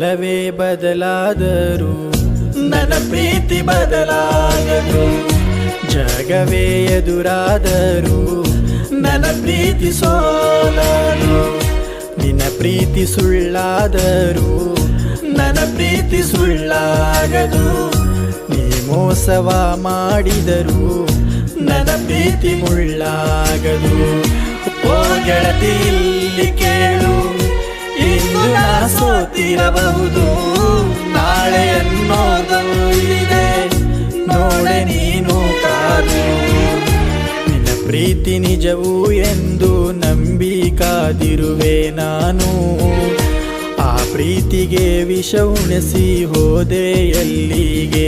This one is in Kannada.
ಬದಲಾದರು ನನ್ನ ಪ್ರೀತಿ ಬದಲಾಗದು ಜಗವೇ ಎದುರಾದರು ನನ್ನ ಪ್ರೀತಿ ಸೋಲರು ನಿನ್ನ ಪ್ರೀತಿ ಸುಳ್ಳಾದರು ನನ್ನ ಪ್ರೀತಿ ಸುಳ್ಳಾಗದು. ನೀ ಮೋಸವ ಮಾಡಿದರು ನನ್ನ ಪ್ರೀತಿ ಮುಳ್ಳಾಗದು. ಓ ಗೆಳತಿ ಸೋತಿರಬಹುದು ನಾಳೆ ಅನ್ನೋದು ಇದೆ ನೋಡೆ ನೀನು ಕಾದು. ನಿನ್ನ ಪ್ರೀತಿ ನಿಜವು ಎಂದು ನಂಬಿ ಕಾದಿರುವೆ ನಾನು. ಆ ಪ್ರೀತಿಗೆ ವಿಷ ಉಣಿಸಿ ಹೋದೆ ಎಲ್ಲಿಗೆ?